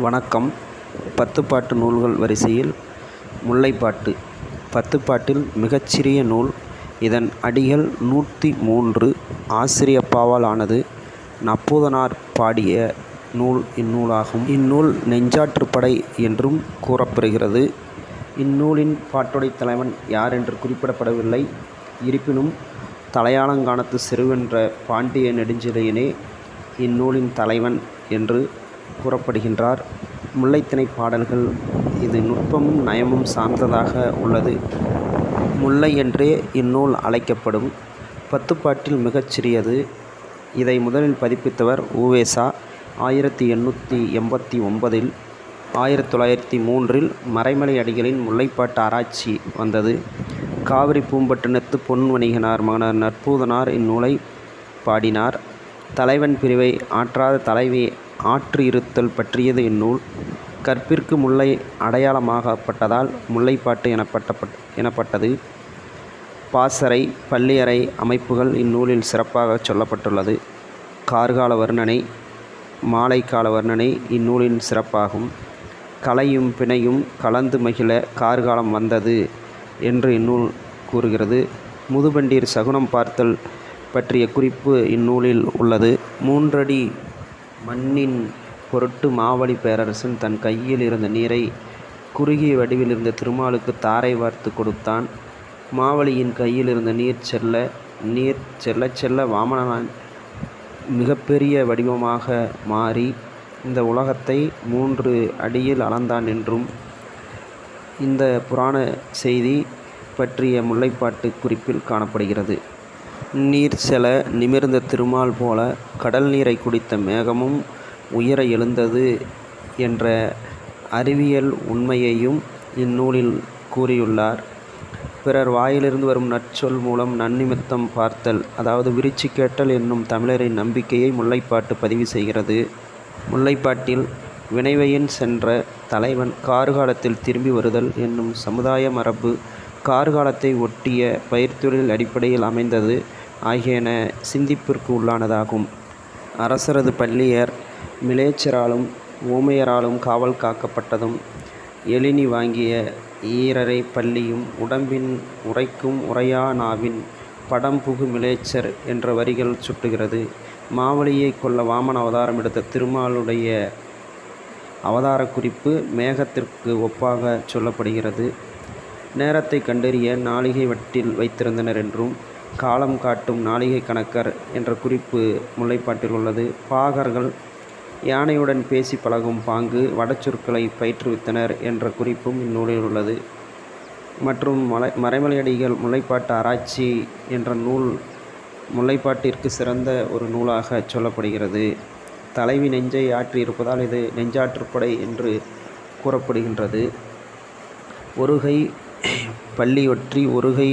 வணக்கம். பத்துப்பாட்டு நூல்கள் வரிசையில். முல்லைப்பாட்டு. பத்துப்பாட்டில் மிகச்சிறிய நூல். இதன் அடிகள் நூற்றி மூன்று. ஆசிரியப்பாவால் ஆனது நப்பூதனார் பாடிய நூல் இந்நூலாகும். இந்நூல் நெஞ்சாற்றுப்படை என்றும் கூறப்பெறுகிறது இந்நூலின் பாட்டுடை தலைவன் யார் என்று குறிப்பிடப்படவில்லை. இருப்பினும் தலையாலங்கானத்து செருவென்ற பாண்டிய நெடுஞ்சிலையினே இந்நூலின் தலைவன் என்று கூறப்படுகின்றார். முல்லைத்திணை பாடல்கள் இது நுட்பமும் நயமும் சார்ந்ததாக உள்ளது. முல்லை என்றே இந்நூல் அழைக்கப்படும். பத்துப்பாட்டில் மிகச்சிறியது இதை முதலில் பதிப்பித்தவர் உவேசா ஆயிரத்தி எண்ணூற்றி எண்பத்தி ஒன்பதில் ஆயிரத்தி தொள்ளாயிரத்தி மூன்றில் மறைமலை அடிகளின் முல்லைப்பாட்டு ஆராய்ச்சி வந்தது. காவிரி பூம்பட்டினத்து பொன் வணிகனார் மகனார் நற்பூதனார் இந்நூலை பாடினார். தலைவன் பிரிவை ஆற்றாத தலைவி ஆற்று இருத்தல் பற்றியது இந்நூல். கற்பிற்கு முல்லை அடையாளமாகப்பட்டதால் முல்லைப்பாட்டு எனப்பட்ட எனப்பட்டது. பாசறை பள்ளியறை அமைப்புகள் இந்நூலில் சிறப்பாக சொல்லப்பட்டுள்ளது. கார்கால வர்ணனை மாலைக்கால வர்ணனை இந்நூலின் சிறப்பாகும். கலையும் பிணையும் கலந்து மகிழ கார்காலம் வந்தது என்று இந்நூல் கூறுகிறது. முதுபண்டீர் சகுனம் பார்த்தல் பற்றிய குறிப்பு இந்நூலில் உள்ளது. மூன்றடி மண்ணின் பொருட்டு மாவழி பேரரசன் தன் கையில் இருந்த நீரை குறுகிய வடிவில் இருந்த திருமாலுக்கு தாரை வார்த்து கொடுத்தான். மாவழியின் கையில் இருந்த நீர் செல்ல நீர் செல்ல செல்ல வாமனன் மிகப்பெரிய வடிவமாக மாறி இந்த உலகத்தை மூன்று அடியில் அளந்தான் என்றும் இந்த புராண செய்தி பற்றிய முல்லைப்பாட்டு குறிப்பில் காணப்படுகிறது. நீர் செல நிமிர்ந்த திருமால் போல கடல் நீரை குடித்த மேகமும் உயர எழுந்தது என்ற அறிவியல் உண்மையையும் இந்நூலில் கூறியுள்ளார். பிறர் வாயிலிருந்து வரும் நற்சொல் மூலம் நன்னிமித்தம் பார்த்தல் அதாவது விரிச்சு கேட்டல் என்னும் தமிழரின் நம்பிக்கையை முல்லைப்பாட்டு பதிவு செய்கிறது. முல்லைப்பாட்டில் வினைவையின் சென்ற தலைவன் கார்காலத்தில் திரும்பி வருதல் என்னும் சமுதாய மரபு கார்காலத்தை ஒட்டிய பயிர்த்தொழில் அடிப்படையில் அமைந்தது ஆகியன சிந்திப்பிற்கு உள்ளானதாகும். அரசரது பள்ளியர் மிலேச்சராலும் ஊமையராலும் காவல் காக்கப்பட்டதும் எழினி வாங்கிய ஈரரை பள்ளியும் உடம்பின் உரைக்கும் உரையா நாவின் படம் புகு மிலேச்சர் என்ற வரிகள் சுட்டுகிறது. மாவலியை கொல்ல வாமன அவதாரம் எடுத்த திருமாலுடைய அவதார குறிப்பு மேகத்திற்கு ஒப்பாக சொல்லப்படுகிறது. நேரத்தை கண்டறிய நாளிகை வட்டில் வைத்திருந்தனர் என்றும் காலம் காட்டும் நாளிகை கணக்கர் என்ற குறிப்பு முல்லைப்பாட்டில் உள்ளது. பாகர்கள் யானையுடன் பேசி பழகும் பாங்கு வடச்சொற்களை பயிற்றுவித்தனர் என்ற குறிப்பும் இந்நூலில் உள்ளது. மற்றும் மலை மறைமலையடிகள் முல்லைப்பாட்டு ஆராய்ச்சி என்ற நூல் முல்லைப்பாட்டிற்கு சிறந்த ஒரு நூலாக சொல்லப்படுகிறது. தலைவி நெஞ்சை ஆற்றி இருப்பதால் இது நெஞ்சாற்றுப்படை என்று கூறப்படுகின்றது. ஒருகை பள்ளியொற்றி ஒருகை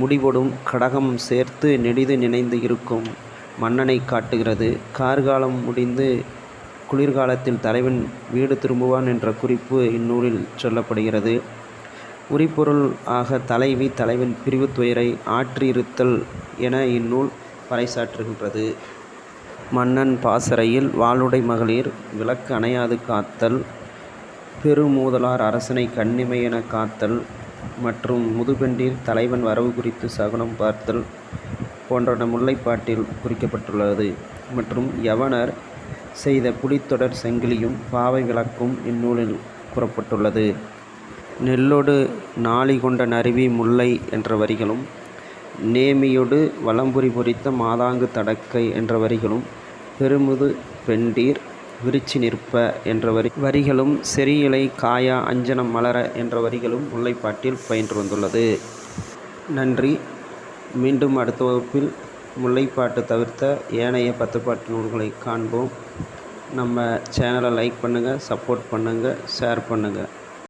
முடிவோடும் கடகம் சேர்த்து நெடிது நினைந்து இருக்கும் மன்னனை காட்டுகிறது. கார்காலம் முடிந்து குளிர்காலத்தில் தலைவன் வீடு திரும்புவான் என்ற குறிப்பு இந்நூலில் சொல்லப்படுகிறது. உரிப்பொருள் ஆக தலைவி தலைவன் பிரிவு துயரை ஆற்றியிருத்தல் என இந்நூல் பறைசாற்றுகின்றது. மன்னன் பாசறையில் வாளுடை மகளிர் விளக்கு அணையாது காத்தல் பெருமூதலார் அரசனை கண்ணிமையென காத்தல் மற்றும் முதுபெண்டிர் தலைவன் வரவு குறித்து சகுனம் பார்த்தல் போன்றன முல்லைப்பாட்டில் குறிக்கப்பட்டுள்ளது. மற்றும் யவனர் செய்த புலித்தொடர் செங்கிலியும் பாவை விளக்கும் இந்நூலில் கூறப்பட்டுள்ளது. நெல்லொடு நாளி கொண்ட நருவி முல்லை என்ற வரிகளும் நேமியொடு வலம்புரி பொறித்த மாதாங்கு தடக்கை என்ற வரிகளும் பெருமுது பெண்டீர் விரிச்சு நிற்ப என்ற வரி வரிகளும் செறியிலை காயா அஞ்சனம் மலர என்ற வரிகளும் முல்லைப்பாட்டில் பயின்று வந்துள்ளது. நன்றி. மீண்டும் அடுத்த வகுப்பில் முல்லைப்பாட்டு தவிர்த்த ஏனைய பத்துப்பாட்டு நூல்களை காண்போம். நம்ம சேனலை லைக் பண்ணுங்கள் சப்போர்ட் பண்ணுங்கள் ஷேர் பண்ணுங்கள்